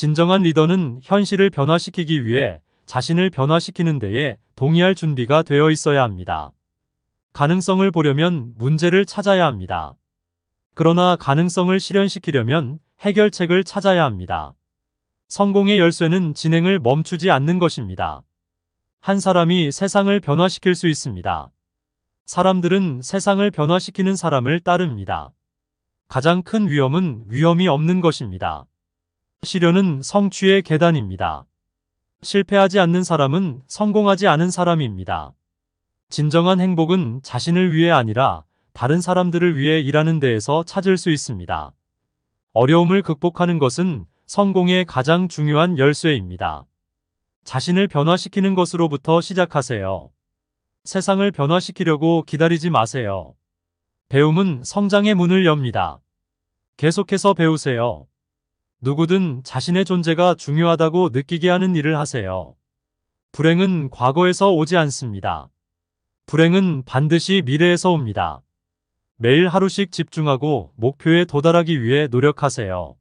진정한 리더는 현실을 변화시키기 위해 자신을 변화시키는 데에 동의할 준비가 되어 있어야 합니다. 가능성을 보려면 문제를 찾아야 합니다. 그러나 가능성을 실현시키려면 해결책을 찾아야 합니다. 성공의 열쇠는 진행을 멈추지 않는 것입니다. 한 사람이 세상을 변화시킬 수 있습니다. 사람들은 세상을 변화시키는 사람을 따릅니다. 가장 큰 위험은 위험이 없는 것입니다. 시련은 성취의 계단입니다. 실패하지 않는 사람은 성공하지 않은 사람입니다. 진정한 행복은 자신을 위해 아니라 다른 사람들을 위해 일하는 데에서 찾을 수 있습니다. 어려움을 극복하는 것은 성공의 가장 중요한 열쇠입니다. 자신을 변화시키는 것으로부터 시작하세요. 세상을 변화시키려고 기다리지 마세요. 배움은 성장의 문을 엽니다. 계속해서 배우세요. 누구든 자신의 존재가 중요하다고 느끼게 하는 일을 하세요. 불행은 과거에서 오지 않습니다. 불행은 반드시 미래에서 옵니다. 매일 하루씩 집중하고 목표에 도달하기 위해 노력하세요.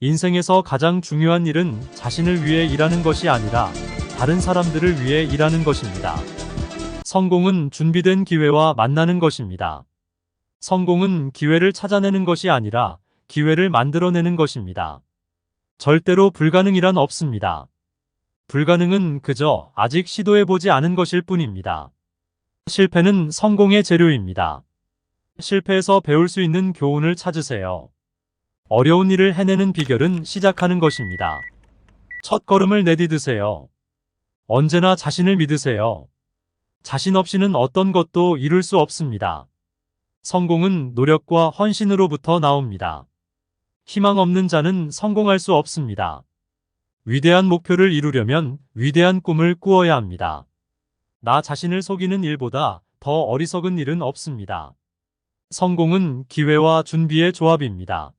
인생에서 가장 중요한 일은 자신을 위해 일하는 것이 아니라 다른 사람들을 위해 일하는 것입니다. 성공은 준비된 기회와 만나는 것입니다. 성공은 기회를 찾아내는 것이 아니라 기회를 만들어내는 것입니다. 절대로 불가능이란 없습니다. 불가능은 그저 아직 시도해보지 않은 것일 뿐입니다. 실패는 성공의 재료입니다. 실패에서 배울 수 있는 교훈을 찾으세요. 어려운 일을 해내는 비결은 시작하는 것입니다. 첫 걸음을 내디드세요. 언제나 자신을 믿으세요. 자신 없이는 어떤 것도 이룰 수 없습니다. 성공은 노력과 헌신으로부터 나옵니다. 희망 없는 자는 성공할 수 없습니다. 위대한 목표를 이루려면 위대한 꿈을 꾸어야 합니다. 나 자신을 속이는 일보다 더 어리석은 일은 없습니다. 성공은 기회와 준비의 조합입니다.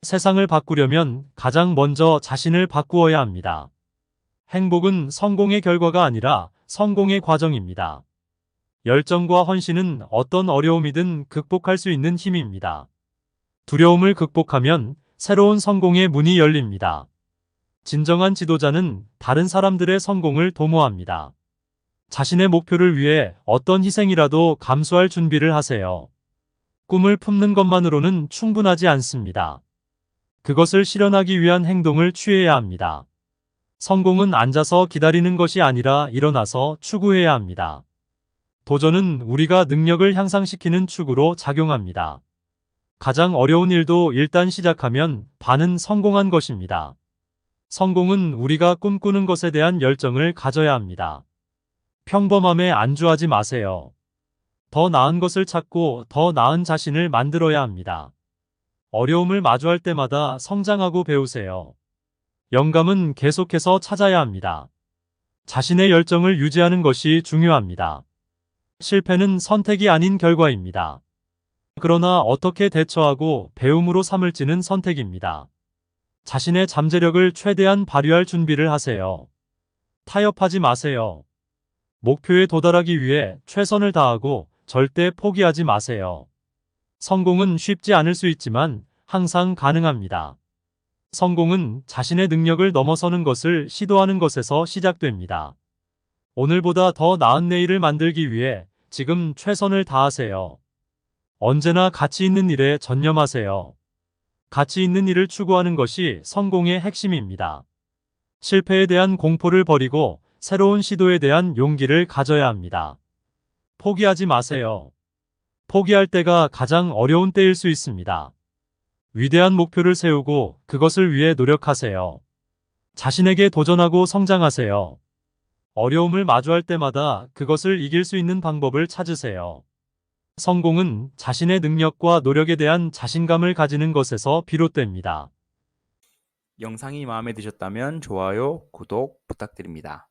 세상을 바꾸려면 가장 먼저 자신을 바꾸어야 합니다. 행복은 성공의 결과가 아니라 성공의 과정입니다. 열정과 헌신은 어떤 어려움이든 극복할 수 있는 힘입니다. 두려움을 극복하면 새로운 성공의 문이 열립니다. 진정한 지도자는 다른 사람들의 성공을 도모합니다. 자신의 목표를 위해 어떤 희생이라도 감수할 준비를 하세요. 꿈을 품는 것만으로는 충분하지 않습니다. 그것을 실현하기 위한 행동을 취해야 합니다. 성공은 앉아서 기다리는 것이 아니라 일어나서 추구해야 합니다. 도전은 우리가 능력을 향상시키는 축으로 작용합니다. 가장 어려운 일도 일단 시작하면 반은 성공한 것입니다. 성공은 우리가 꿈꾸는 것에 대한 열정을 가져야 합니다. 평범함에 안주하지 마세요. 더 나은 것을 찾고 더 나은 자신을 만들어야 합니다. 어려움을 마주할 때마다 성장하고 배우세요. 영감은 계속해서 찾아야 합니다. 자신의 열정을 유지하는 것이 중요합니다. 실패는 선택이 아닌 결과입니다. 그러나 어떻게 대처하고 배움으로 삼을지는 선택입니다. 자신의 잠재력을 최대한 발휘할 준비를 하세요. 타협하지 마세요. 목표에 도달하기 위해 최선을 다하고 절대 포기하지 마세요. 성공은 쉽지 않을 수 있지만 항상 가능합니다. 성공은 자신의 능력을 넘어서는 것을 시도하는 것에서 시작됩니다. 오늘보다 더 나은 내일을 만들기 위해 지금 최선을 다하세요. 언제나 가치 있는 일에 전념하세요. 가치 있는 일을 추구하는 것이 성공의 핵심입니다. 실패에 대한 공포를 버리고 새로운 시도에 대한 용기를 가져야 합니다. 포기하지 마세요. 포기할 때가 가장 어려운 때일 수 있습니다. 위대한 목표를 세우고 그것을 위해 노력하세요. 자신에게 도전하고 성장하세요. 어려움을 마주할 때마다 그것을 이길 수 있는 방법을 찾으세요. 성공은 자신의 능력과 노력에 대한 자신감을 가지는 것에서 비롯됩니다. 영상이 마음에 드셨다면 좋아요, 구독 부탁드립니다.